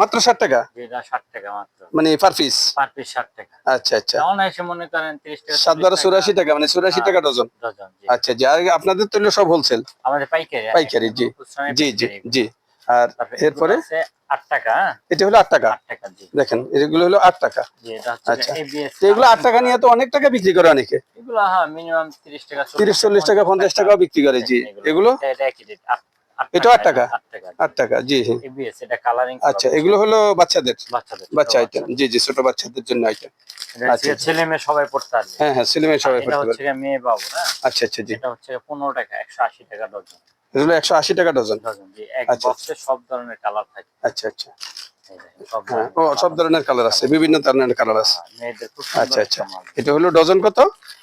মাত্র ষাট টাকা? ষাট টাকা মাত্র। মানে পার পিস পার পিস ষাট টাকা। আচ্ছা আচ্ছা। অনায়াসে মনে করেন টাকা সাত বারো চুরাশি টাকা মানে চুরাশি হ্যাঁ। টাকা ডজন। আচ্ছা জি আর আপনাদের তো সব হোলসেল আমাদের পাইকারি পাইকারি, জি। জি জি জি। আর এরপরে? আট টাকা হ্যাঁ? এটা হলো আট টাকা? টাকা দেখেন এগুলো হলো আট টাকা। আচ্ছা। এগুলো আট টাকা নিয়ে তো অনেক টাকা বিক্রি করে অনেকে। এগুলো হ্যাঁ মিনিমাম তিরিশ টাকা তিরিশ চল্লিশ টাকা পঞ্চাশ টাকাও বিক্রি করে জি। এগুলো। এটাও আট টাকা? আট টাকা জি আচ্ছা এগুলো হলো বাচ্চাদের? বাচ্চাদের বাচ্চা আইটেম জি জি ছোট বাচ্চাদের জন্য আইটেম আচ্ছা। ছেলে মেয়ে সবাই পড়তে পারবে। হ্যাঁ হ্যাঁ ছেলে মেয়ে সবাই পড়তে মেয়ে বাবু হ্যাঁ আচ্ছা আচ্ছা জি। এটা হচ্ছে পনেরো টাকা একশো আশি টাকা ডজন। এগুলো একশো আশি টাকা ডজন? ডজন জি। এক আচ্ছা। বক্সে সব ধরনের কালার থাকে। আচ্ছা আচ্ছা। হ্যাঁ ও সব ধরনের কালার আছে বিভিন্ন ধরনের কালার আছে। হ্যাঁ, আচ্ছা আচ্ছা। এটা হলো ডজন কত?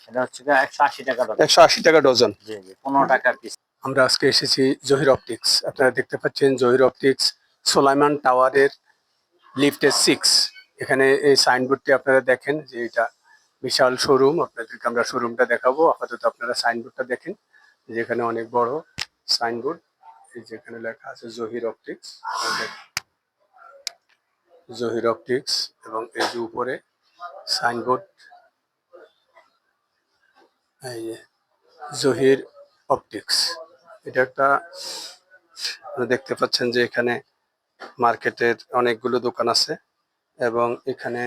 এটা হচ্ছে একশো আশি টাকা একশো আশি টাকা ডজন। জি জি পনেরো টাকা পিস আমরা আজকে এসেছি জহির অপটিক্স। আপনারা দেখতে পাচ্ছেন জহির অপটিক্স সোলাইমান টাওয়ারের লিফটের সিক্স এখানে এই সাইনবোর্ডটি আপনারা দেখেন যে এটা বিশাল শোরুম আপনাদেরকে আমরা শোরুমটা দেখাবো। আপাতত আপনারা সাইনবোর্ডটা দেখেন, যেখানে অনেক বড় সাইনবোর্ড যেখানে লেখা আছে জহির অপটিক্স। জহির অপটিক্স এবং এই যে উপরে সাইনবোর্ড এই যে জহির অপটিক্স। এটা একটা দেখতে পাচ্ছেন যে এখানে মার্কেটের অনেকগুলো দোকান আছে এবং এখানে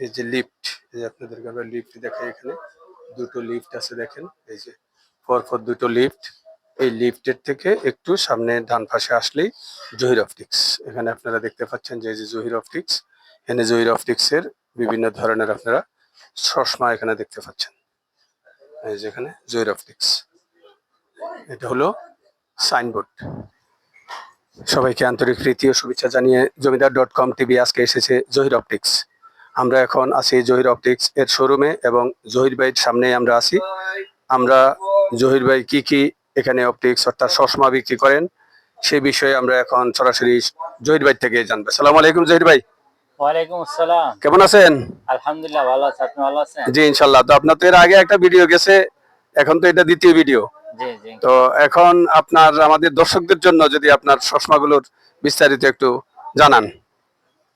এই যে লিফট, এই যে আপনাদেরকে আমরা লিফট দেখাই এখানে, দুটো লিফট আছে দেখেন, এই যে পরপর দুটো লিফট। এই লিফটের থেকে একটু সামনে ডান পাশে আসলেই জহির অপটিক্স। এখানে আপনারা দেখতে পাচ্ছেন যে এই যে জহির অপটিক্স, এখানে জহির অপটিক্সের বিভিন্ন ধরনের আপনারা চশমা এখানে দেখতে পাচ্ছেন। এই যে এখানে জহির অপটিক্স। এটা হলো সাইনবোর্ড। সবাইকে আন্তরিক প্রীতি ও শুভেচ্ছা জানিয়ে জমিদার ডট কম টিভি আজকে এসেছে জহির অপটিক্স। আমরা এখন আছি জহির অপটিক্স এর শোরুমে এবং জহির ভাইয়ের সামনে আমরা আছি। আমরা জহির ভাই কি কি এখানে অপটিক্স অর্থাৎ চশমা বিক্রি করেন সেই বিষয়ে আমরা এখন সরাসরি জহির ভাই থেকে জানব। সালাম আলাইকুম জহির ভাই। ওয়ালাইকুম আসসালাম। কেমন আছেন? আলহামদুলিল্লাহ ভালো আছে। আপনি ভালো আছেন? জি ইনশাল্লাহ। তো আপনার তো এর আগে একটা ভিডিও গেছে এখন তো এটা দ্বিতীয় ভিডিও তো এখন আপনার আমাদের দর্শকদের জন্য যদি আপনার চশমাগুলোর বিস্তারিত একটু জানান।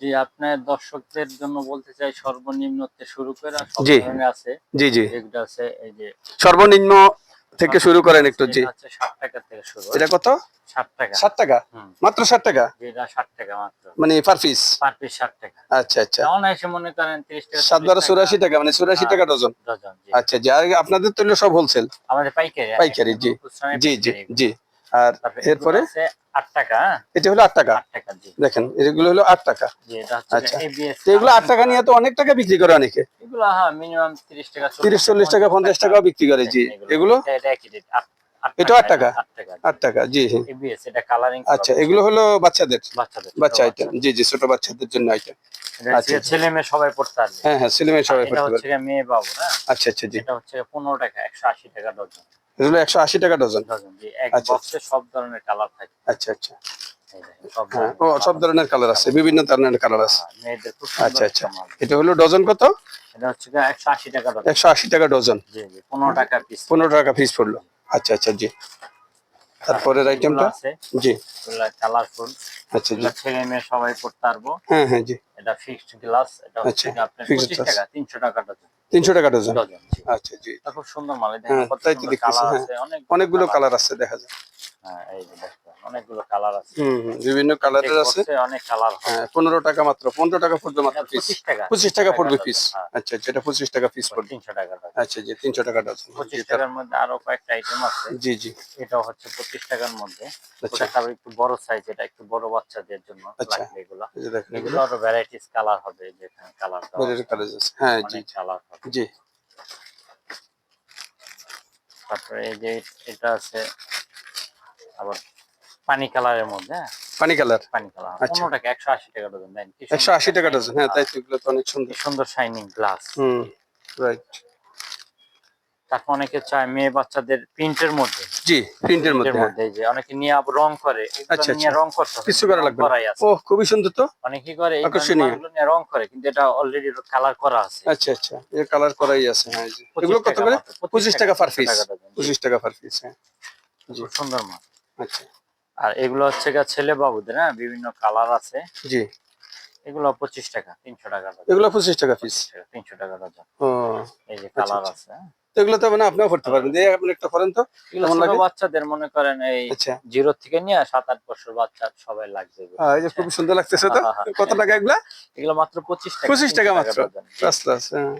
জি আপনার দর্শকদের জন্য বলতে চাই সর্বনিম্ন থেকে শুরু করে জি। আছে। জি জি। আছে এই যে সর্বনিম্ন থেকে শুরু করেন একটু জি। এটা কত? ষাট টাকা। ষাট টাকা? হুম। মাত্র ষাট টাকা? ষাট টাকা মাত্র। মানে পার পিস পার পিস ষাট টাকা। আচ্ছা আচ্ছা। অনায়াসে মনে করেন সাত বারো চুরাশি টাকা মানে চুরাশি টাকা ডজন। ডজন আচ্ছা জি। আর আপনাদের তো সব হোলসেল আমাদের পাইকারি পাইকারি, জি। জি জি জি। আর এরপরে? এগুলো আট টাকা হ্যাঁ? এটা হলো আট টাকা? আট টাকা জি। দেখেন এগুলো হলো আট টাকা। আচ্ছা। এগুলো আট টাকা নিয়ে তো অনেক টাকা বিক্রি করে অনেকে। এগুলো মিনিমাম তিরিশ চল্লিশ টাকা পঞ্চাশ টাকাও বিক্রি করে জি। এগুলো এটা- এটা একই রেট এটাও আট টাকা? আট টাকা জি। জি এবিএস এটা কালারিং আচ্ছা এগুলো হলো বাচ্চাদের? বাচ্চাদের বাচ্চা আইটেম জি জি ছোট বাচ্চাদের জন্য আইটেম এটা আচ্ছা। ছেলে মেয়ে সবাই পড়তে পারবে। হ্যাঁ হ্যাঁ ছেলে মেয়ে সবাই পড়তে মেয়ে বাবু হ্যাঁ। আচ্ছা আচ্ছা জি। এটা হচ্ছে পনেরো টাকা একশো আশি টাকা ডজন। এগুলো একশো আশি টাকা ডজন আচ্ছা। সব ধরনের কালার থাকে। আচ্ছা আচ্ছা। হ্যাঁ ও সব ধরনের কালার আছে বিভিন্ন ধরনের কালার আছে। হ্যাঁ, আচ্ছা আচ্ছা। এটা হলো ডজন কত? একশো আশি টাকা ডজন পনেরো টাকা পিস পনেরো টাকা পিস পড়ল। আচ্ছা আচ্ছা জি। তারপরের আইটেমটা জি। কালারফুল আচ্ছা জি। ছেলে মেয়ে সবাই পড়তে পারব। হ্যাঁ হ্যাঁ জি। এটা ফিক্সড গ্লাস এটা হচ্ছে আচ্ছা, আপনার। টাকা তিনশো টাকা ডজন তিনশো টাকা ডজন আচ্ছা জি। খুব সুন্দর মাল হ্যাঁ, তাই তো দেখতেছি, হ্যাঁ। অনেকগুলো কালার আছে দেখা যায়। হ্যাঁ এই অনেকগুলো কালার আছে। বিভিন্ন কালারের আছে। অনেক কালার হ্যাঁ। পনেরো টাকা মাত্র পনেরো টাকা পড়বে মাত্র পিস পঁচিশ টাকা। পঁচিশ টাকা পড়বে পিস আচ্ছা আচ্ছা এটা পঁচিশ টাকা পিস পড়বে। তিনশো টাকা। আচ্ছা জি তিনশো টাকা ডজন পঁচিশ টাকার মধ্যে আরও কয়েকটা আইটেম আছে। জি জি। এটাও হচ্ছে পঁচিশ টাকার মধ্যে। আচ্ছা। একটু বড় সাইজ এটা একটু বড় বাচ্চাদের জন্য আচ্ছা। লাগবে এগুলো। এগুলো আরও ভ্যারাইটিস কালার হবে যেখানে কালার কালার আছে। হ্যাঁ জি। কালার হবে। জি। তারপরে এই যে এটা আছে আবার পানি কালারের মধ্যে হ্যাঁ? পানি কালার? পানি কালার আচ্ছা। টাকা একশো আশি টাকা ডজন দেন কি একশো আশি টাকা ডজন হ্যাঁ তাই এগুলো তো অনেক সুন্দর। সুন্দর শাইনিং গ্লাস হুম রাইট তারপর অনেকে চায় মেয়ে বাচ্চাদের প্রিন্টের মধ্যে। জি প্রিন্টের মধ্যে হ্যাঁ। মধ্যে যে অনেকে নিয়ে আবার রং করে আচ্ছা, নিয়ে আচ্ছা। রং করতে কিছু করা লাগবে ও খুবই সুন্দর তো। অনেকে করে আকর্ষণীয়। নিয়ে রং করে কিন্তু এটা অলরেডি কালার করা আছে। আচ্ছা আচ্ছা এর কালার করাই আছে হ্যাঁ। 25 এগুলো কত করে? 25 পঁচিশ টাকা পার পিস টাকা ডজন, জি। পঁচিশ টাকা পার পিস হ্যাঁ। জি সুন্দর মাল। আচ্ছা। আর এগুলো হচ্ছে ছেলে বাবুদের হ্যাঁ বিভিন্ন কালার আছে জি এগুলো পঁচিশ টাকা তিনশো টাকা এগুলো পঁচিশ টাকা পিস তিনশো টাকা ডজন এই যে কালার আচ্ছা। আছে হ্যাঁ। এগুলো তো মানে আপনিও করতে পারবেন দিয়ে আপনি একটা করেন তো এগুলো কেমন ছোট লাগে? বাচ্চাদের মনে করেন এই আচ্ছা জিরো থেকে নিয়ে সাত আট বছর বাচ্চা সবাই লাগবে। হ্যাঁ, এই যে খুব সুন্দর লাগতেছে তো হ্যাঁ। কত টাকা এগুলা এগুলো মাত্র পঁচিশ টাকা 25 টাকা 300 মাত্র। ডজন। প্লাস প্লাস হ্যাঁ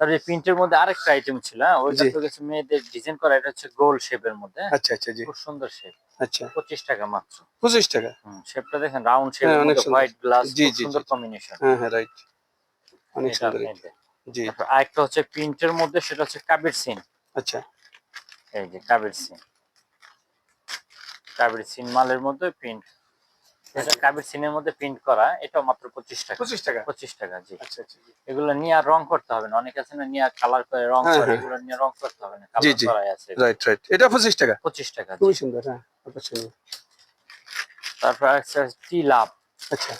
তারপরে প্রিন্টের মধ্যে আরেকটা আইটেম ছিল ওইটা। তো মেয়েদের ডিজাইন করা এটা হচ্ছে গোল শেপের মধ্যে আচ্ছা আচ্ছা খুব সুন্দর শেপ আচ্ছা। পঁচিশ টাকা মাত্র। পঁচিশ টাকা? শেপটা দেখেন রাউন্ড শেপ হ্যাঁ, অনেক হোয়াইট গ্লাস জি, জি, সুন্দর কম্বিনেশন হ্যাঁ হ্যাঁ রাইট অনেক সুন্দর। জি। আরেকটা হচ্ছে প্রিন্টের মধ্যে সেটা হচ্ছে কাবির সিন। আচ্ছা। এই যে কাবির সিন। কাবির সিন মালের মধ্যে প্রিন্ট এটা কাবির সিনের মধ্যে প্রিন্ট করা এটা মাত্র পঁচিশ টাকা। পঁচিশ টাকা? পঁচিশ টাকা জি। আচ্ছা আচ্ছা। এগুলো নিয়ে আর রং করতে হবে না। অনেক আছে না নিয়ে কালার করে রং হ্যাঁ, করে হ্যাঁ। এগুলো নিয়ে রং করতে হবে না কালার করাই আছে রাইট রাইট এটা পঁচিশ টাকা? পঁচিশ টাকা খুবই সুন্দর হ্যাঁ তারপর আছে টি লাভ আচ্ছা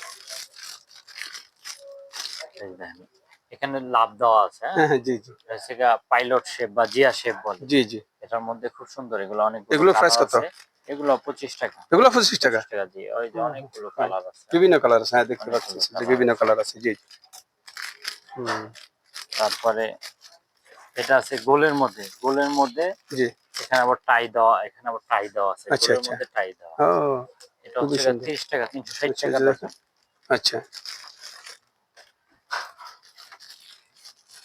এখানে লাভ দেওয়া আছে জি জি। সেটা পাইলট শেপ বা জিয়া শেপ বলে। জি জি। এটার মধ্যে খুব সুন্দর এগুলো অনেক এগুলো কত? এগুলো পঁচিশ টাকা। এগুলো পঁচিশ টাকা? টাকা জি ওই যে অনেকগুলো কালার আছে। বিভিন্ন কালার আছে হ্যাঁ দেখতে পাচ্ছি যে বিভিন্ন কালার আছে জি। জি। হুম, তারপরে এটা আছে গোলের মধ্যে। গোলের মধ্যে জি। এখানে আবার টাই দেওয়া এখানে আবার টাই দেওয়া আছে। আচ্ছা, গোলের আচ্ছা। মধ্যে টাই দেওয়া ও এটা হচ্ছে সুন্দর। তিরিশ টাকা তিনশো ষাট আচ্ছা, টাকা আচ্ছা, দাম। দেখো। আচ্ছা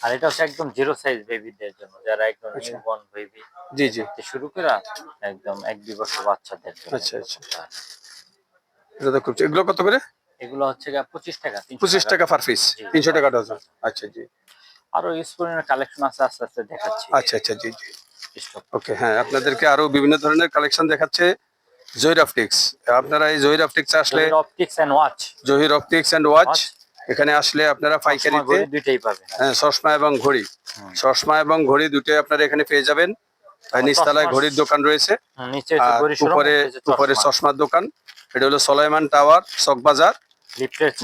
আর এটা হচ্ছে একদম জিরো সাইজ বেবিদের জন্য যারা একদম আচ্ছা। নিউবর্ন বেবি জি জি। শুরু করে একদম এক দুই বছর বাচ্চাদের জন্য আচ্ছা, আচ্ছা। এটা খুব এগুলো কত করে? এগুলো হচ্ছে গা পঁচিশ টাকা 300 পঁচিশ টাকা। পার পিস জি। তিনশো টাকা ডজন আচ্ছা জি। আরও স্কুলের কালেকশন আছে আস্তে আস্তে দেখাচ্ছি। আচ্ছা আচ্ছা জি জি। ওকে হ্যাঁ আপনাদেরকে আরও বিভিন্ন ধরনের কালেকশন দেখাচ্ছে। জহির অপটিক্স আপনারা এই জহির অপটিক্স আসলে Optics and Watch Zahir Optics and Watch এখানে আসলে আপনারা পাইকারিতে দুইটাই পাবেন হ্যাঁ, চশমা এবং ঘড়ি। চশমা এবং ঘড়ি দুটোই আপনারা এখানে পেয়ে যাবেন। নিচতলায় ঘড়ির দোকান রয়েছে। উপরে উপরে চশমার দোকান। এটা হলো সলাইমান টাওয়ার চকবাজার।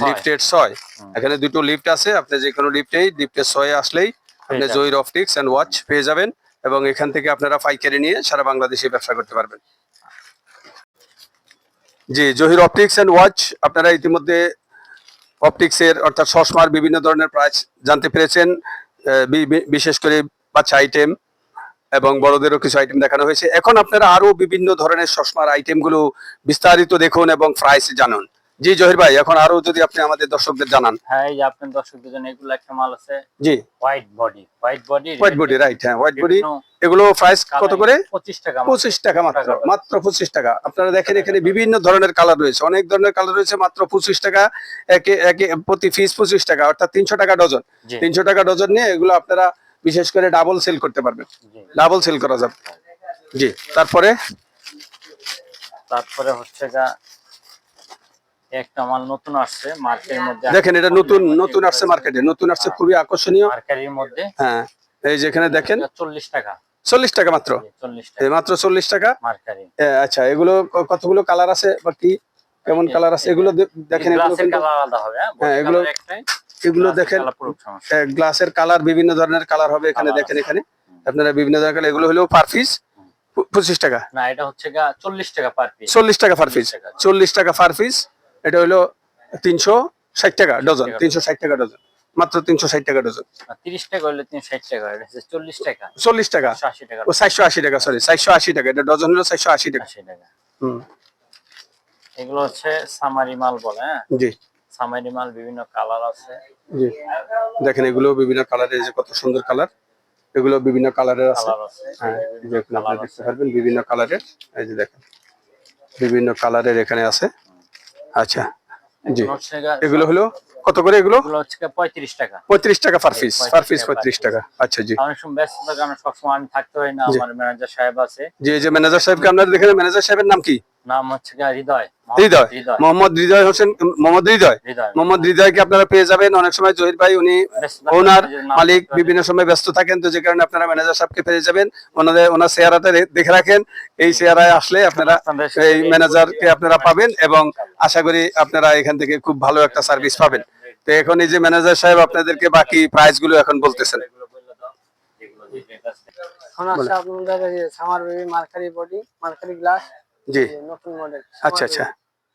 লিফটেড ছয়। এখানে দুটো লিফট আছে। আপনি যে কোনো লিফটেই লিফটের ছয়ে আসলেই আপনি যাবেন। অপটিক্স এন্ড ওয়াচ পেয়ে যাবেন এবং এখান থেকে আপনারা পাইকারি নিয়ে সারা বাংলাদেশে ব্যবসা করতে পারবেন। জি জহির অপটিক্স এন্ড ওয়াচ আপনারা ইতিমধ্যে অপটিক্স এর অর্থাৎ চশমার বিভিন্ন ধরনের প্রাইস জানতে পেরেছেন বিশেষ করে বাচ্চা আইটেম এবং বড়দেরও কিছু আইটেম দেখানো হয়েছে। এখন আপনারা আরও বিভিন্ন ধরনের চশমার আইটেমগুলো বিস্তারিত দেখুন এবং প্রাইস জানুন। জি জহির ভাই এখন আরও যদি আপনি আমাদের দর্শকদের জানান। হ্যাঁ এই যে আপনার দর্শকদের জন্য এগুলো একটা মাল আছে। জি। White body white body white body right হ্যাঁ হোয়াইট বডি এগুলো প্রাইস কত করে? পঁচিশ টাকা মাত্র। মাত্র পঁচিশ টাকা। আপনারা দেখেন এখানে বিভিন্ন ধরনের কালার রয়েছে। অনেক ধরনের কালার রয়েছে মাত্র পঁচিশ টাকা একে একে প্রতি পিস পঁচিশ টাকা অর্থাৎ তিনশো টাকা ডজন তিনশো টাকা ডজন নিয়ে এগুলো আপনারা বিশেষ করে ডাবল সেল করতে পারবেন। ডাবল সেল করা যাবে। জি তারপরে? তারপরে হচ্ছে গা একটা মাল নতুন আসছে মার্কেটের মধ্যে দেখেন এটা নতুন নতুন আসছে মার্কেটে নতুন আসছে খুবই আকর্ষণীয়। মার্কারির মধ্যে। হ্যাঁ এই যেখানে দেখেন। চল্লিশ টাকা। চল্লিশ টাকা মাত্র? এই মাত্র চল্লিশ টাকা? আচ্ছা এগুলো কতগুলো কালার আছে বা কি? কেমন কালার আছে? এগুলো দেখেন এগুলো হ্যাঁ? হ্যাঁ, এগুলো দেখেন গ্লাসের কালার বিভিন্ন ধরনের কালার হবে এখানে দেখেন এখানে। আপনারা বিভিন্ন ধরনের এগুলো হলো পার পিস পঁচিশ টাকা। না এটা হচ্ছে চল্লিশ টাকা পার পিস চল্লিশ টাকা পার পিস চল্লিশ টাকা পার পিস এটা হলো তিনশো ষাট টাকা ডজন তিনশো ষাট টাকা ডজন মাত্র তিনশো ষাট টাকা ডজন। তিরিশ টাকা হলে তিনশো ষাট টাকা চল্লিশ টাকা। চল্লিশ টাকা? ও চারশো আশি টাকা সরি চারশো আশি টাকা এটা ডজন হলো চারশো আশি টাকা। টাকা। হুম। এগুলো হচ্ছে সামারি মাল বলে হ্যাঁ? জি। সামারি মাল বিভিন্ন কালার আছে। জি। দেখেন এগুলো বিভিন্ন কালারের যে কত সুন্দর কালার। এগুলো বিভিন্ন কালারের আছে। হ্যাঁ আপনারা দেখতে পারবেন বিভিন্ন কালারের। এই যে দেখেন বিভিন্ন কালারের এখানে আছে। আচ্ছা জি। এগুলো হলো কত করে এগুলো? হচ্ছে পঁয়ত্রিশ টাকা। পঁয়ত্রিশ টাকা পার পিস পার পিস টাকা পঁয়ত্রিশ টাকা। আচ্ছা জি। অনেক সময় ব্যস্ত থাকে সবসময় আমি থাকতে পারি না আমার ম্যানেজার সাহেব আছে। জি যে ম্যানেজার সাহেবকে আপনারা দেখেন ম্যানেজার সাহেবের নাম কি? নাম হচ্ছে হৃদয় হৃদয়। হৃদয়। মোহাম্মদ হৃদয় হোসেন মোহাম্মদ হৃদয়? হৃদয়। মোহাম্মদ হৃদয়কে আপনারা পেয়ে যাবেন। অনেক সময় জহির ভাই উনি ওনার মালিক বিভিন্ন সময় ব্যস্ত থাকেন তো যে কারণে আপনারা ম্যানেজার সাহেবকে পেয়ে যাবেন। ওনাদের ওনার চেহারাটা দেখে রাখেন। এই চেহারায় আসলে আপনারা এই ম্যানেজারকে আপনারা পাবেন এবং আশা করি আপনারা এখান থেকে খুব ভালো একটা সার্ভিস পাবেন। তো এখন এই যে ম্যানেজার সাহেব আপনাদেরকে বাকি প্রাইসগুলো এখন বলতেছেন। জি। নতুন মডেল আচ্ছা আচ্ছা।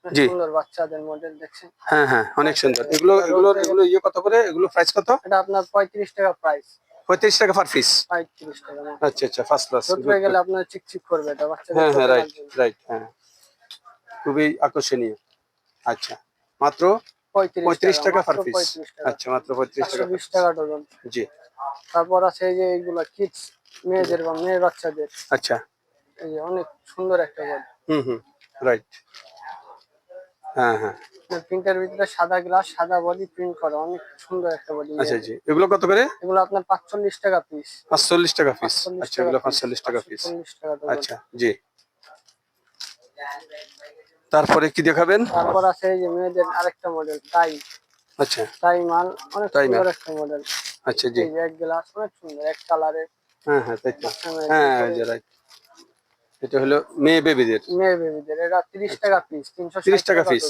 জি। বাচ্চাদের মডেল দেখছেন। হ্যাঁ হ্যাঁ অনেক সুন্দর। এগুলো এগুলো এগুলো ইয়ে কত করে? এগুলো প্রাইস কত? এটা আপনার পঁয়ত্রিশ টাকা প্রাইস পঁয়ত্রিশ টাকা পার পিস আচ্ছা আচ্ছা ফার্স্ট ক্লাস হয়ে গেলে আপনার চিকচিক করবে এটা হ্যাঁ হ্যাঁ রাইট রাইট হ্যাঁ। খুবই আকর্ষণীয়। আচ্ছা মাত্র পঁয়ত্রিশ টাকা পার পিস 35 টাকা। আচ্ছা মাত্র পঁয়ত্রিশ টাকা বিশ টাকা ডজন জি। তারপর আছে এই যে এইগুলা কিডস মেয়েদের বা মেয়ে বাচ্চাদের। আচ্ছা। এই যে অনেক সুন্দর একটা বডি হুম হুম রাইট হ্যাঁ হ্যাঁ। প্রিন্টের ভিতরে সাদা গ্লাস সাদা বডি প্রিন্ট করা অনেক সুন্দর একটা বডি আচ্ছা জি। এগুলো কত করে? এগুলো আপনার পাঁচচল্লিশ টাকা পিস পাঁচচল্লিশ টাকা পিস 45 আচ্ছা এগুলো পাঁচচল্লিশ টাকা পিস চল্লিশ টাকা আচ্ছা জি। তারপরে কি দেখাবেন? তারপর আছে এই যে মেয়েদের আরেকটা মডেল টাই আচ্ছা। টাই মাল অনেক সুন্দর। একটা মডেল আচ্ছা জি। এক গ্লাস অনেক সুন্দর এক কালারের হ্যাঁ হ্যাঁ তাই তো। হ্যাঁ এই যে রাইট এটা হলো মেয়ে বেবিদের মেয়ে বেবিদের এটা তিরিশ টাকা পিস তিনশো 30 টাকা পিস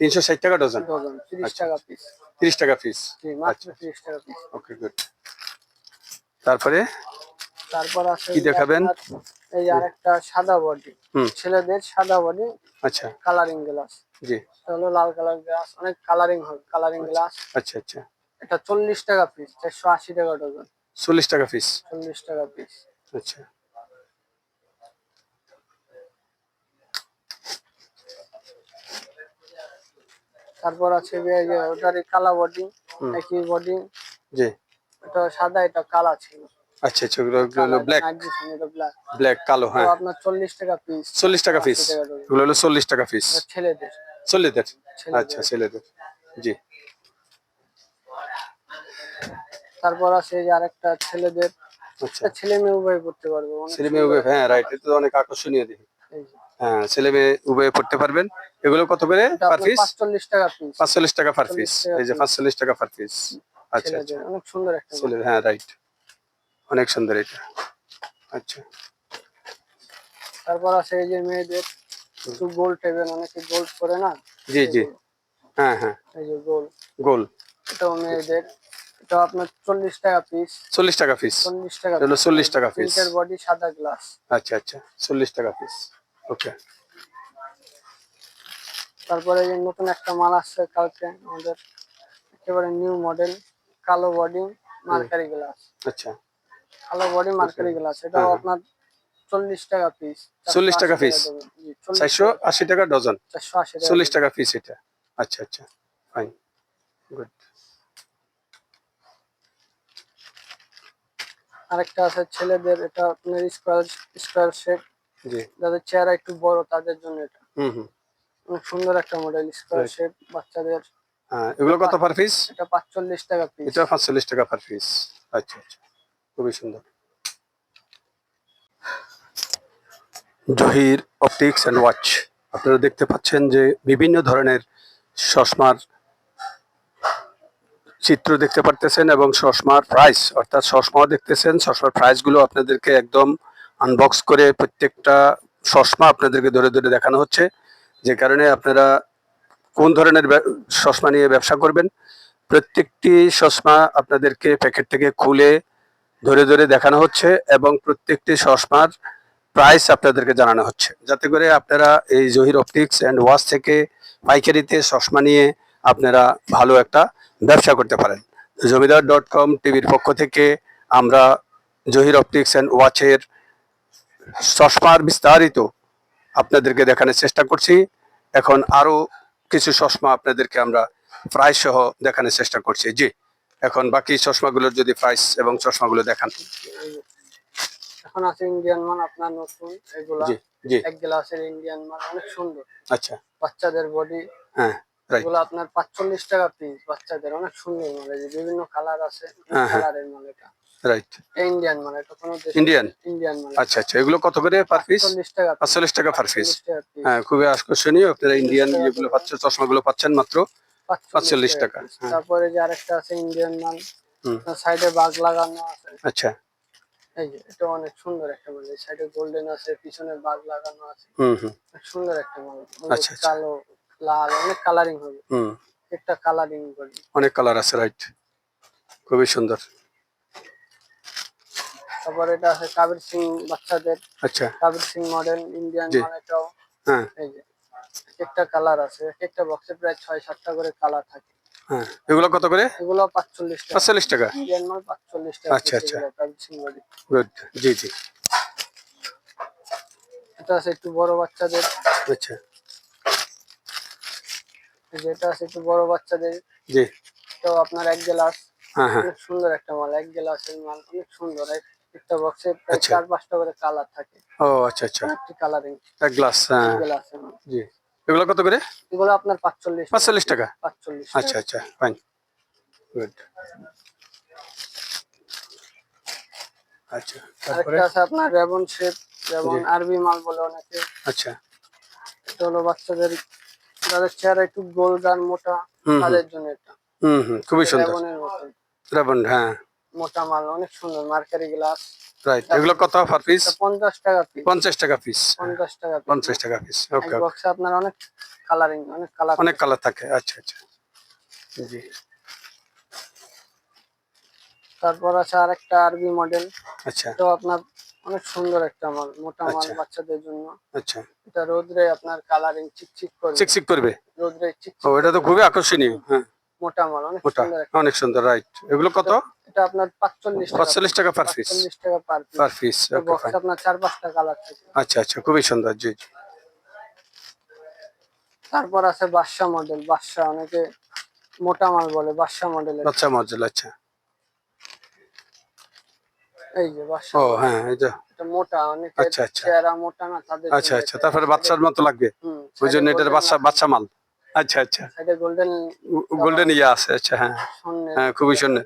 তিনশো ষাট টাকা ডজন ডজন তিরিশ আচ্ছা। টাকা পিস তিরিশ টাকা পিস জি মাত্র আচ্ছা। তিরিশ টাকা পিস ওকে গুড তারপরে? তারপর আছে কি দেখাবেন? এই আরেকটা সাদা বডি হুম। ছেলেদের সাদা বডি আচ্ছা। কালারিং গ্লাস জি। এটা হলো লাল কালার গ্লাস অনেক কালারিং হবে কালারিং গ্লাস আচ্ছা আচ্ছা। এটা চল্লিশ টাকা পিস চারশো আশি টাকা ডজন চল্লিশ টাকা পিস চল্লিশ টাকা পিস আচ্ছা। তারপর আছে যে এই যে ওটারই কালা বডি একই বডি জি। এটা সাদা এটা কালা ছিল। আচ্ছা আচ্ছা হলো ব্ল্যাক ব্ল্যাক কালো হ্যাঁ। আপনার চল্লিশ টাকা পিস চল্লিশ টাকা পিস এগুলো হলো চল্লিশ টাকা পিস ছেলেদের। ছেলেদের। আচ্ছা ছেলেদের। জি। তারপর আছে যে আরেকটা ছেলেদের। আচ্ছা। ছেলে মেয়ে উভয় করতে পারবে। ছেলে মেয়ে উভয় হ্যাঁ রাইট এটা তো অনেক আকর্ষণীয় দেখি। হ্যাঁ ছেলে মেয়ে উভয়ে পড়তে পারবেন। এগুলো কত করে পার পিস টাকা পিস টাকা পার পিস এই যে piece। পাঁচচল্লিশ টাকা পার পিস আচ্ছা আচ্ছা। অনেক সুন্দর একটা ছেলে হ্যাঁ রাইট অনেক সুন্দর এটা। আচ্ছা। তারপর আছে এই যে মেয়েদের গোল টেবিল অনেকে গোল্ড করে না? জি জি। হ্যাঁ হ্যাঁ। এই যে গোল। গোল। এটাও মেয়েদের। এটাও আপনার চল্লিশ টাকা পিস চল্লিশ টাকা পিস চল্লিশ টাকা এটা 40 টাকা বডি সাদা গ্লাস আচ্ছা আচ্ছা। চল্লিশ টাকা পিস ওকে তারপরে এই নতুন একটা মাল আসছে কালকে আমাদের। একেবারে নিউ মডেল কালো বডি মার্কারি গ্লাস আচ্ছা। কালো বডি মার্কারি গ্লাস হ্যাঁ। আপনার চল্লিশ টাকা পিস 40 টাকা? চারশো আশি টাকা ডজন চারশো আশি টাকা চল্লিশ টাকা পিস এটা। আচ্ছা আচ্ছা। ফাইন গুড আরেকটা আছে ছেলেদের এটা আপনার স্কোয়ার স্কোয়ার শেপ জি। যাদের চেহারা একটু বড় তাদের জন্য এটা। হুম হুম। অনেক সুন্দর একটা মডেল স্কোয়ার শেপ বাচ্চাদের। হ্যাঁ এগুলো কত পার পিস এটা পাঁচচল্লিশ টাকা পিস এটা পাঁচচল্লিশ টাকা পার পিস আচ্ছা আচ্ছা। খুবই সুন্দর। Zahir Optics and Watch. আপনারা দেখতে পাচ্ছেন যে বিভিন্ন ধরনের চশমার চিত্র দেখতে পারতেছেন এবং চশমার প্রাইস অর্থাৎ চশমাও দেখতেছেন, চশমার প্রাইসগুলো আপনাদেরকে একদম আনবক্স করে প্রত্যেকটা চশমা আপনাদেরকে ধরে ধরে দেখানো হচ্ছে। যে কারণে আপনারা কোন ধরনের চশমা নিয়ে ব্যবসা করবেন, প্রত্যেকটি চশমা আপনাদেরকে প্যাকেট থেকে খুলে ধরে ধরে দেখানো হচ্ছে এবং প্রত্যেকটি চশমার প্রাইস আপনাদেরকে জানানো হচ্ছে। যাতে করে আপনারা এই জহির অপটিক্স অ্যান্ড ওয়াচ থেকে পাইকারিতে চশমা নিয়ে আপনারা ভালো একটা ব্যবসা করতে পারেন। জমিদার ডট কম টিভির পক্ষ থেকে আমরা জহির অপটিক্স অ্যান্ড ওয়াচের চশমার বিস্তারিত আপনাদেরকে দেখানোর চেষ্টা করছি। এখন আরও কিছু চশমা আপনাদেরকে আমরা প্রাইস সহ দেখানোর চেষ্টা করছি। জি। এখন বাকি চশমাগুলোর যদি প্রাইস এবং চশমাগুলো দেখান। এখন আছে ইন্ডিয়ান মাল আপনার নতুন এগুলা এক গ্লাসের ইন্ডিয়ান মাল অনেক সুন্দর। আচ্ছা। বাচ্চাদের বডি হ্যাঁ এগুলো আপনার পাঁচচল্লিশ টাকা পিস বাচ্চাদের অনেক সুন্দর মাল এই বিভিন্ন কালার আছে। কালারের মাল এটা। রাইট ইন্ডিয়ান মাল এটা কোনো ইন্ডিয়ান ইন্ডিয়ান মাল আচ্ছা আচ্ছা এগুলো কত করে পার পিস চল্লিশ টাকা পাঁচচল্লিশ টাকা পার পিস 40 হ্যাঁ খুবই আকর্ষণীয় আপনারা ইন্ডিয়ান যেগুলো পাচ্ছেন চশমাগুলো পাচ্ছেন মাত্র। 45 টাকা। তারপরে যে আরেকটা আছে ইন্ডিয়ান হুম। সাইডে বাগ লাগানো আছে। আচ্ছা। এই যে এটা অনেক সুন্দর একটা মাল সাইডে গোল্ডেন আছে পিছনে বাগ লাগানো আছে। হুম হুম। সুন্দর একটা মাল আচ্ছা, আচ্ছা। কালো লাল অনেক কালারিং হবে। হুম। একটা কালারিং করি। অনেক কালার আছে রাইট খুবই সুন্দর। তারপর এটা আছে কাবির সিং বাচ্চাদের। আচ্ছা। কাবির সিং মডেল ইন্ডিয়ান জি। হ্যাঁ। এই যে। একটা কালার আছে। এক একটা বক্সে প্রায় ছয় সাতটা করে কালার থাকে। হ্যাঁ এগুলো কত করে? এগুলো পাঁচচল্লিশ টাকা। পাঁচচল্লিশ টাকা? পাঁচচল্লিশ টাকা আচ্ছা, আচ্ছা। গুড জি জি। এটা আছে একটু বড় বাচ্চাদের। আচ্ছা। এই আছে একটু বড় বাচ্চাদের। জি। এটাও আপনার এক গ্লাস। হ্যাঁ হ্যাঁ। অনেক সুন্দর একটা মাল এক গ্লাসের মাল অনেক সুন্দর। একটা বক্সে আচ্ছা। চার পাঁচটা করে কালার থাকে। ও আচ্ছা আচ্ছা। একটি কালারিং এক গ্লাস হ্যাঁ। জি। এগুলো কত করে? এগুলো আপনার পাঁচচল্লিশ পাঁচচল্লিশ টাকা? পাঁচচল্লিশ আচ্ছা আচ্ছা ফাইন গুড আচ্ছা তারপরে? আছে আপনার রেবন শেপ রেবন আরবি মাল বলে অনেকে। আচ্ছা। এটা হলো বাচ্চাদের যাদের চেহারা একটু গোলগান মোটা তাদের জন্য এটা। হুম হুম খুবই সুন্দর। রেবনের রাবণ হ্যাঁ। মোটা মাল অনেক সুন্দর। Mercury glass. রাইট এগুলো কত পার পিস পঞ্চাশ টাকা পিস পঞ্চাশ টাকা পিস পঞ্চাশ টাকা piece। পঞ্চাশ টাকা পিস ওকে বক্সে আপনার অনেক কালারিং অনেক কালার অনেক কালার থাকে আচ্ছা আচ্ছা। জি। তারপর আছে আরেকটা আরবি মডেল আচ্ছা। এটাও আপনার অনেক সুন্দর একটা মাল মোটা মাল আচ্ছা। বাচ্চাদের জন্য। আচ্ছা। এটা রোদ্রে আপনার কালারিং চিকচিক করবে। চিকচিক করবে? রোদ্রে চিকচিক ও এটা তো খুবই আকর্ষণীয় হ্যাঁ। মোটা মাল অনেক সুন্দর রাইট এগুলো কত? এটা আপনার পাঁচচল্লিশ টাকা পাঁচচল্লিশ টাকা পার পিস পাঁচচল্লিশ টাকা per piece per piece okay আপনার চার পাঁচটা কালার থাকে। আচ্ছা আচ্ছা খুবই সুন্দর জি তারপর আছে বাদশা মডেল বাদশা অনেকে মোটা মাল বলে বাদশা মডেলের বাচ্চা মজল আচ্ছা। এই যে বাদশা ও হ্যাঁ এই এটা মোটা অনেকে আচ্ছা, আচ্ছা। মোটা না তাদের আচ্ছা আচ্ছা তারপরে বাচ্চার মতো লাগবে। ওই জন্য এটার বাচ্চা বাচ্চা মাল। আচ্ছা আচ্ছা। সাইডে গোল্ডেন গোল্ডেন ইয়ে আছে আচ্ছা হ্যাঁ। সন্নে হ্যাঁ খুবই সুন্দর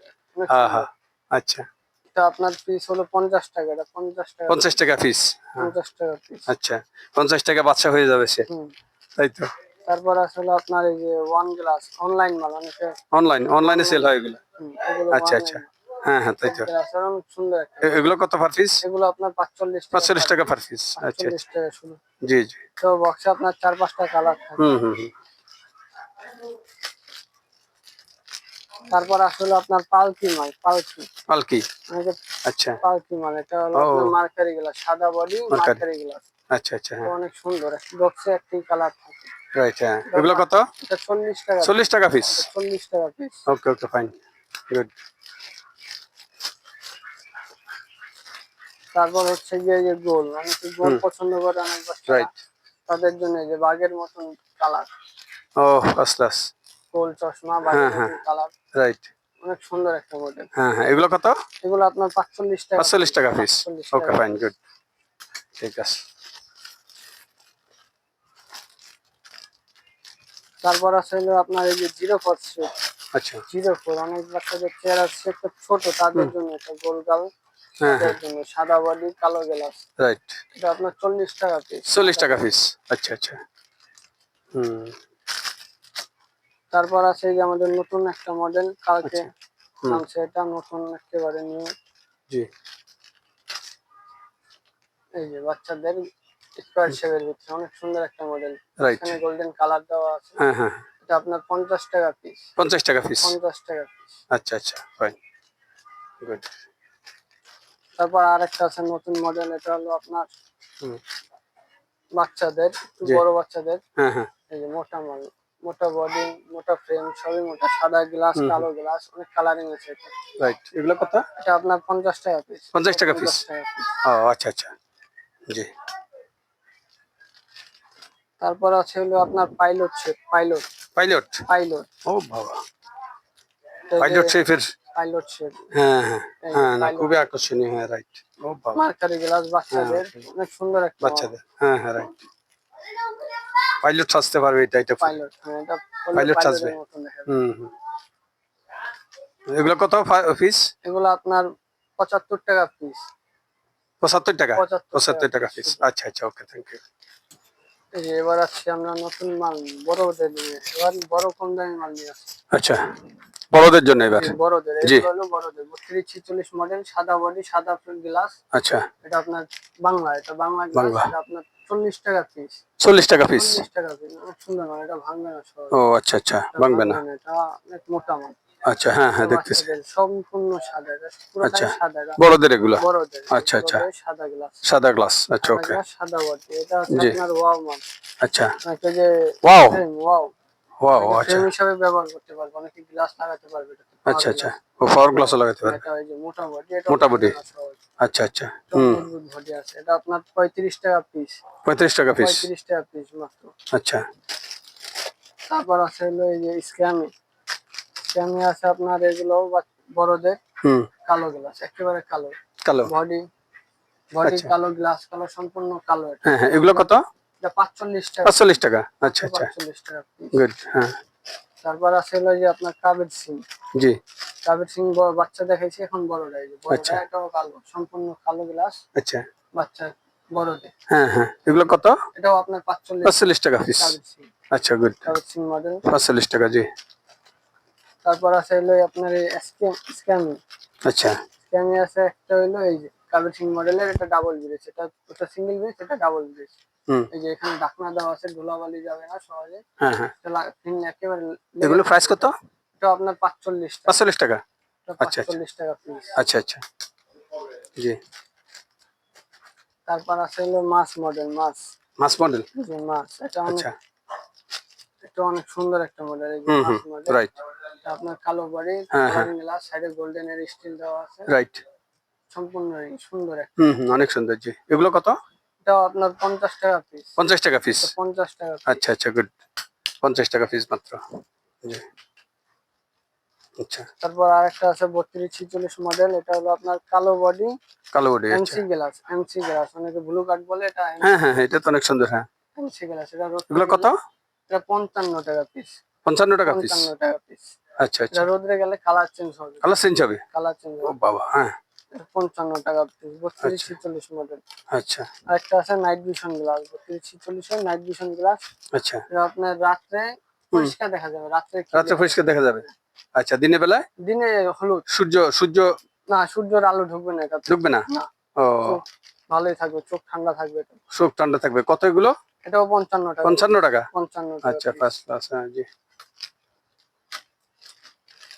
হ্যাঁ হ্যাঁ আচ্ছা। এটা আপনার পিস হলো পঞ্চাশ টাকা এটা পঞ্চাশ টাকা। পঞ্চাশ টাকা পিস পঞ্চাশ টাকা পিস আচ্ছা পঞ্চাশ টাকা বাচ্চা হয়ে যাবে সে। তাই তো। তারপর আসলে আপনার এই যে ওয়ান গ্লাস অনলাইন মাল অনেকে অনলাইন অনলাইনে সেল হয় এগুলো। আচ্ছা আচ্ছা। হ্যাঁ হ্যাঁ তাই তো। এগুলো কত পার পিস এগুলো আপনার পাঁচচল্লিশ টাকা পাঁচচল্লিশ টাকা পার পিস আচ্ছা আচ্ছা। জি জি। তো বক্সে আপনার চার পাঁচটা কালার থাকে। হুম হুম। তারপর আসলে আপনার পালকি মাল পালকি। পালকি? আচ্ছা। পালকি মাল এটা হলো মার্কারি গুলা সাদা বডি মার্কারি। গ্লাস। আচ্ছা আচ্ছা হ্যাঁ। অনেক সুন্দর বক্সে একটি কালার থাকে। রাইট হ্যাঁ। এগুলো কত? এটা চল্লিশ টাকা। চল্লিশ টাকা পিস চল্লিশ টাকা piece okay okay fine good তারপর হচ্ছে গিয়ে যে গোল অনেকে গোল পছন্দ করে অনেক। রাইট তাদের জন্য যে বাঘের মতন কালার ও ফার্স্ট ক্লাস গোল চশমা হ্যাঁ, মতন কালার রাইট অনেক সুন্দর একটা মডেল হ্যাঁ হ্যাঁ। এগুলো কত? এগুলো আপনার পাঁচচল্লিশ টাকা। পাঁচচল্লিশ টাকা পিস ওকে। ফাইন গুড ঠিক আছে। তারপর আছে হলো আপনার এই যে জিরো ফোর শেপ আচ্ছা। জিরো ফোর অনেক বাচ্চাদের চেহারা শেপটা ছোট তাদের জন্য এটা গোল গাল। হ্যাঁ জন্য সাদা বডি কালো গ্লাস রাইট এটা আপনার চল্লিশ টাকা পিস চল্লিশ টাকা পিস আচ্ছা আচ্ছা। হুম। তারপর আছে যে আমাদের নতুন একটা মডেল কালকে আচ্ছা। নামছে এটা নতুন একেবারে নিউ জি। এই যে বাচ্চাদের স্কোয়ার শেপের ভিতরে অনেক সুন্দর একটা মডেল এখানে গোল্ডেন কালার দেওয়া আছে। হ্যাঁ হ্যাঁ এটা আপনার পঞ্চাশ টাকা পিস পঞ্চাশ টাকা পিস পঞ্চাশ টাকা পিস আচ্ছা আচ্ছা ফাইন গুড তারপর আরেকটা আছে নতুন মডেল এটা হলো আপনার হুম। বাচ্চাদের বড় বাচ্চাদের। হ্যাঁ হ্যাঁ। এই যে মোটা মাল মোটা বডি মোটা ফ্রেম সবই মোটা সাদা গ্লাস কালো গ্লাস অনেক কালারিং আছে এটা রাইট এগুলো কত? এটা আপনার পঞ্চাশ টাকা পিস 50 টাকা পিস ও আচ্ছা আচ্ছা। জি। তারপর আছে হলো আপনার pilot shape pilot pilot pilot ও বাবা। পাইলট শেফের পাইলট শেপ হ্যাঁ হ্যাঁ হ্যাঁ না খুবই আকর্ষণীয় হ্যাঁ রাইট ও বাবা। মার্কারি গ্লাস বাচ্চাদের হ্যাঁ, অনেক সুন্দর একটা বাচ্চাদের। হ্যাঁ হ্যাঁ রাইট পাইলট সাজতে পারবে এটা এটা পাইলট হ্যাঁ এটা পাইলট সাজবে। হুম হুম। এগুলো কত পিস এগুলো আপনার পঁচাত্তর টাকা পিস পঁচাত্তর টাকা? 75 পঁচাত্তর টাকা পিস আচ্ছা আচ্ছা ওকে থ্যাংক ইউ এই এবার আসছি আমরা নতুন মাল বড়দের নিয়ে। এবার বড় কম দামি মাল নিয়ে আসছি আচ্ছা বড়দের জন্য এবার। বড়দের জি। হলো বড়দের। বত্রিশ ছিচল্লিশ মডেল সাদা বডি সাদা গ্লাস আচ্ছা। এটা আপনার বাংলা এটা বাংলা গ্লাস এটা আপনার চল্লিশ টাকা পিস চল্লিশ টাকা পিস টাকা পিস অনেক সুন্দর মাল এটা ভাঙবে না ও আচ্ছা আচ্ছা ভাঙবে না। এটা অনেক মোটা মাল আচ্ছা হ্যাঁ হ্যাঁ দেখতেছি। সম্পূর্ণ সাদা আচ্ছা। বড়দের এগুলো? বড়দের আচ্ছা, আচ্ছা। সাদা গ্লাস সাদা গ্লাস আচ্ছা সাদা ওকে। সাদা এটা আপনার ওয়াও মান আচ্ছা। অনেকে যে ওয়াও। ওয়াও। ওয়াও আচ্ছা। হিসাবে ব্যবহার করতে পারবে। অনেকে গ্লাস লাগাতে পারবে আচ্ছা আচ্ছা। ও পাওয়ার গ্লাসও লাগাতে পারে। এটা ওই যে মোটা বডি এটা মোটা আচ্ছা আচ্ছা। হুম। বডি আছে। এটা আপনার পঁয়ত্রিশ টাকা পিস পঁয়ত্রিশ টাকা পিস পঁয়ত্রিশ টাকা পিস মাত্র। আচ্ছা। তারপর আছে হলো এই যে স্ক্যামি স্ক্যামি আছে আপনার এগুলো বড়দের। হুম। কালো গ্লাস একেবারে কালো। কালো। বডি বডি আচ্ছা। কালো গ্লাস কালো সম্পূর্ণ কালো। এটা হ্যাঁ হ্যাঁ। এগুলো কত? এটা পাঁচচল্লিশ টাকা। পাঁচচল্লিশ টাকা। আচ্ছা আচ্ছা। পাঁচচল্লিশ টাকা গুড হ্যাঁ। তারপর আছে হলো যে আপনার কাবের সিং। জি। কাবের সিং বড় বাচ্চা দেখাইছি এখন বড়টা এই যে বড়টা। এটাও কালো সম্পূর্ণ কালো গ্লাস আচ্ছা। বাচ্চা বড়দের হ্যাঁ হ্যাঁ। এগুলো কত? এটাও আপনার পাঁচচল্লিশ পাঁচচল্লিশ টাকা পিস সিং। আচ্ছা গুড কাবের সিং মডেল পাঁচচল্লিশ টাকা জি। তারপর আছে হলো আপনার এই স্ক্যামি আচ্ছা। স্ক্যামি আছে একটা হলো এই যে কাবের সিং মডেলের এটা ডাবল ব্রিজ এটা ওটা সিঙ্গেল ব্রিজ এটা ডাবল ব্রিজ এই যে এখানে ঢাকনা দেওয়া আছে ধুলাবালি যাবে না সহজে। হ্যাঁ হ্যাঁ। একেবারে এগুলো প্রাইস কত? এটা আপনার পাঁচচল্লিশ টাকা। পাঁচচল্লিশ টাকা? আচ্ছা, আচ্ছা। পাঁচচল্লিশ টাকা পিস আচ্ছা আচ্ছা। জি। তারপর আছে হলো মাছ মডেল মাছ। মাস মডেল যে মাছ এটা আচ্ছা। এটা অনেক সুন্দর একটা মডেল এই মাছ মডেল রাইট আপনার কালো বডি। গ্লাস সাইডে গোল্ডেন এর স্টিল দেওয়া আছে। রাইট সম্পূর্ণ সুন্দর একটা হুম অনেক সুন্দর জি। এগুলো কত? এটাও আপনার পঞ্চাশ টাকা পিস পঞ্চাশ টাকা পিস পঞ্চাশ টাকা আচ্ছা আচ্ছা গুড পঞ্চাশ টাকা পিস মাত্র। জি। আচ্ছা। তারপর আরেকটা আছে বত্রিশ ছিচল্লিশ মডেল এটা হলো আপনার কালো বডি কালো body MC glass MC glass অনেকে ব্লু কার্ড বলে এটা হ্যাঁ হ্যাঁ এটা তো অনেক সুন্দর হ্যাঁ। এমসি গ্লাস এটা এগুলো কত? এটা পঞ্চান্ন টাকা পিস পঞ্চান্ন টাকা পিস টাকা পিস আচ্ছা আচ্ছা। এটা রোদরে গেলে কালার চেঞ্জ হবে। কালার চেঞ্জ হবে? কালার চেঞ্জ ও বাবা হ্যাঁ। এটা পঞ্চান্ন টাকা পিস বত্রিশ আচ্ছা। ছিচল্লিশ মডেল আচ্ছা। আরেকটা আছে নাইট ভিশন গ্লাস বত্রিশ ছিচল্লিশের নাইট ভিশন গ্লাস আচ্ছা। আপনার রাত্রে পরিষ্কার দেখা যাবে রাত্রে রাত্রে পরিষ্কার দেখা যাবে। আচ্ছা দিনের বেলায়? দিনে হলুদ। সূর্য সূর্য? না সূর্যের আলো ঢুকবে না ঢুকবে না? না। ও। ভালোই থাকবে চোখ ঠান্ডা থাকবে চোখ ঠান্ডা থাকবে। কত এগুলো? এটাও পঞ্চান্ন টাকা। পঞ্চান্ন টাকা? পঞ্চান্ন আচ্ছা ফার্স্ট ক্লাস হ্যাঁ জি।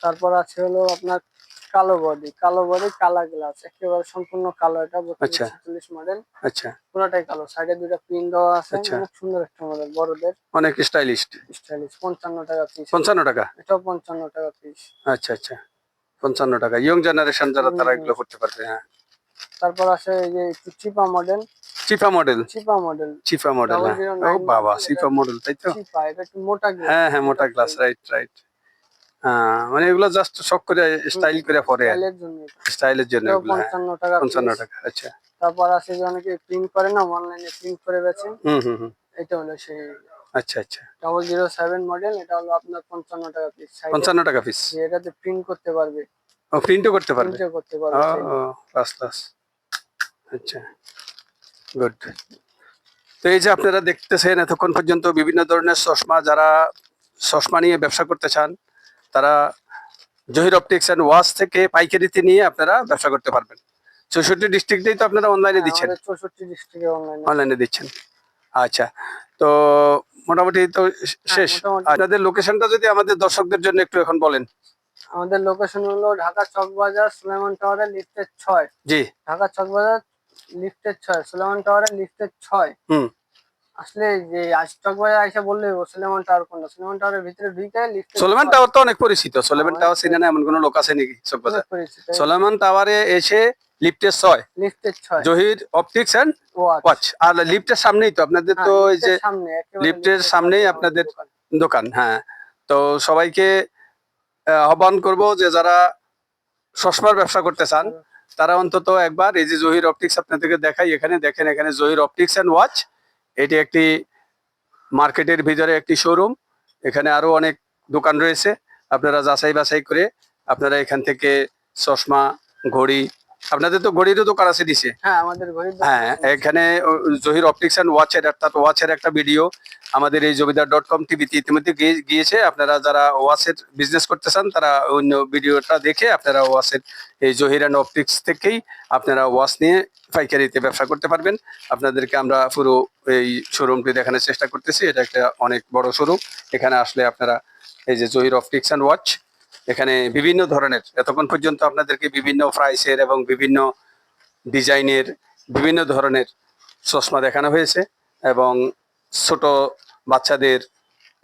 তারপর আছে হলো আপনার কালো বডি কালো বডি কালা গ্লাস একেবারে সম্পূর্ণ কালো এটা আচ্ছা। চল্লিশ মডেল আচ্ছা। পুরোটাই কালো সাইডে দুটা পিন দেওয়া আছে আচ্ছা। অনেক সুন্দর একটা মডেল বড়দের। অনেক স্টাইলিশ স্টাইলিশ পঞ্চান্ন টাকা পিস পঞ্চান্ন টাকা? এটাও পঞ্চান্ন টাকা পিস আচ্ছা আচ্ছা। পঞ্চান্ন টাকা। ইয়ং জেনারেশন যারা তারা এগুলো করতে পারবে হ্যাঁ। তারপর আছে এই যে চিপা মডেল চিফা মডেল চিপা মডেল চিফা মডেল হ্যাঁ। ও বাবা চিপা মডেল তাই তো? চিপা এটা একটু মোটা গ্লাস হ্যাঁ হ্যাঁ মোটা গ্লাস রাইট রাইট মানে এগুলো জাস্ট শখ করে স্টাইল করে পরে। স্টাইলের জন্য। হ্যাঁ। পঞ্চান্ন টাকা পঞ্চান্ন টাকা আচ্ছা। তারপর আছে যে অনেকে প্রিন্ট করে না অনলাইনে প্রিন্ট করে বেচে হুম হুম হুম। এটা হলো সেই আচ্ছা আচ্ছা। ডাবল জিরো সেভেন মডেল এটা হলো আপনার পঞ্চান্ন টাকা পিস পঞ্চান্ন টাকা পিস এটাতে প্রিন্ট করতে পারবে। ও প্রিন্টও করতে পারবে? প্রিন্টও করতে পারবে ও ক্লাস ক্লাস আচ্ছা গুড তো এই যে আপনারা দেখতেছেন এতক্ষণ পর্যন্ত বিভিন্ন ধরনের চশমা যারা চশমা নিয়ে ব্যবসা করতে চান জহির অপটিক্স অ্যান্ড ওয়াশ থেকে পাইকারিতে নিয়ে আপনারা ব্যবসা করতে পারবেন। চৌষট্টি ডিস্ট্রিক্টেই তো আপনারা অনলাইনে দিচ্ছেন? আমাদের চৌষট্টি ডিস্ট্রিক্টে অনলাইনে অনলাইনে দিচ্ছেন। আচ্ছা তো মোটামুটি তো শেষ। হ্যাঁ, আপনাদের লোকেশনটা যদি আমাদের দর্শকদের জন্য একটু এখন বলেন। আমাদের লোকেশন হলো ঢাকা চকবাজার সুলেমান টাওয়ারের লিফটের ছয়। জি। ঢাকা চকবাজার লিফটের ছয় সুলেমান টাওয়ারের লিফটের ছয়। হুম। আসলে যে আজ চকবাজার আইসা বললে সুলেমান টাওয়ার কোনটা? সুলেমান টাওয়ারের ভিতরে ঢুকে লিফটের সোলেমান টাওয়ার তো অনেক পরিচিত। সোলেমান টাওয়ার চিনে না এমন কোনো লোক আছে নাকি পরিচিত। সোলেমান টাওয়ারে এসে লিফটের ছয়। লিফটের ছয়। জহির অপটিক্স আচ্ছা। ওয়াচ আর লিফটের সামনেই তো আপনাদের তো হ্যাঁ, এই যে লিফটের সামনে লিফটের লিফটের সামনেই আপনাদের দোকান। হ্যাঁ। তো সবাইকে আহ, আহ্বান করব যে যারা চশমার ব্যবসা করতে চান তারা অন্তত একবার এই যে জহির অপটিক্স আপনাদেরকে দেখাই এখানে দেখেন এখানে জহির অপটিক্স অ্যান্ড ওয়াচ এটি একটি মার্কেটের ভিতরে একটি শোরুম। এখানে আরও অনেক দোকান রয়েছে। আপনারা যাচাই বাছাই করে আপনারা এখান থেকে চশমা, ঘড়ি আপনাদের তো ঘড়িরও দোকান আছে দিছে হ্যাঁ আমাদের হ্যাঁ এখানে জহির অপটিক্স অ্যান্ড ওয়াচের অর্থাৎ ওয়াচের একটা ভিডিও আমাদের এই জমিদার ডট কম টিভিতে ইতিমধ্যে গিয়ে- গিয়েছে। আপনারা যারা ওয়াচের বিজনেস করতে চান তারা অন্য ভিডিওটা দেখে আপনারা ওয়াচের এই জহির অ্যান্ড অপটিক্স থেকেই আপনারা ওয়াচ নিয়ে পাইকারিতে ব্যবসা করতে পারবেন। আপনাদেরকে আমরা পুরো এই শোরুমটি দেখানোর চেষ্টা করতেছি। এটা একটা অনেক বড় শোরুম এখানে আসলে আপনারা এই যে জহির অপটিক্স অ্যান্ড ওয়াচ এখানে বিভিন্ন ধরনের, এতক্ষণ পর্যন্ত আপনাদেরকে বিভিন্ন প্রাইসের এবং বিভিন্ন ডিজাইনের বিভিন্ন ধরনের চশমা দেখানো হয়েছে এবং ছোট বাচ্চাদের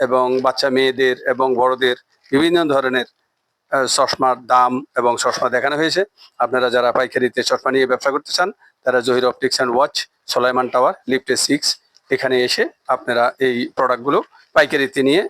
এবং বাচ্চা মেয়েদের এবং বড়দের বিভিন্ন ধরনের চশমার দাম এবং চশমা দেখানো হয়েছে। আপনারা যারা পাইকারিতে চশমা নিয়ে ব্যবসা করতে চান, তারা Zahir Optics and Watch, Solaiman Tower, লিফটে সিক্স, এখানে এসে আপনারা এই প্রোডাক্টগুলো পাইকারিতে নিয়ে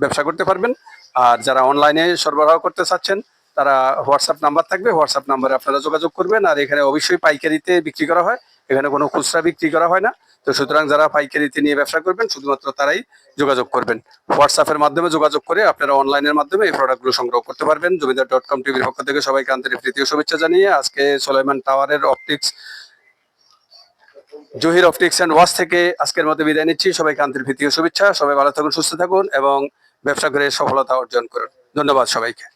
ব্যবসা করতে পারবেন। আর যারা অনলাইনে সরবরাহ করতে চাচ্ছেন, তারা হোয়াটসঅ্যাপ নাম্বার থাকবে। হোয়াটসঅ্যাপ নাম্বারে আপনারা যোগাযোগ করবেন আর এখানে অবশ্যই পাইকারিতে বিক্রি করা হয়। এখানে কোনো খুচরা বিক্রি করা হয় না। তো সুতরাং যারা পাইকারিতে নিয়ে ব্যবসা করবেন, শুধুমাত্র তারাই যোগাযোগ করবেন। হোয়াটসঅ্যাপের মাধ্যমে যোগাযোগ করে আপনারা অনলাইনের মাধ্যমে এই প্রোডাক্টগুলো সংগ্রহ করতে পারবেন। জমিদার ডট কম টিভির পক্ষ থেকে সবাইকে আন্তরিক তৃতীয় শুভেচ্ছা জানিয়ে আজকে সোলাইমান টাওয়ারের Optics Zahir Optics and Watch থেকে আজকের মতো বিদায় নিচ্ছি। সবাইকে আন্তরিক তৃতীয় শুভেচ্ছা। সবাই ভালো থাকুন, সুস্থ থাকুন এবং ব্যবসা করে সফলতা অর্জন করুন। ধন্যবাদ সবাইকে।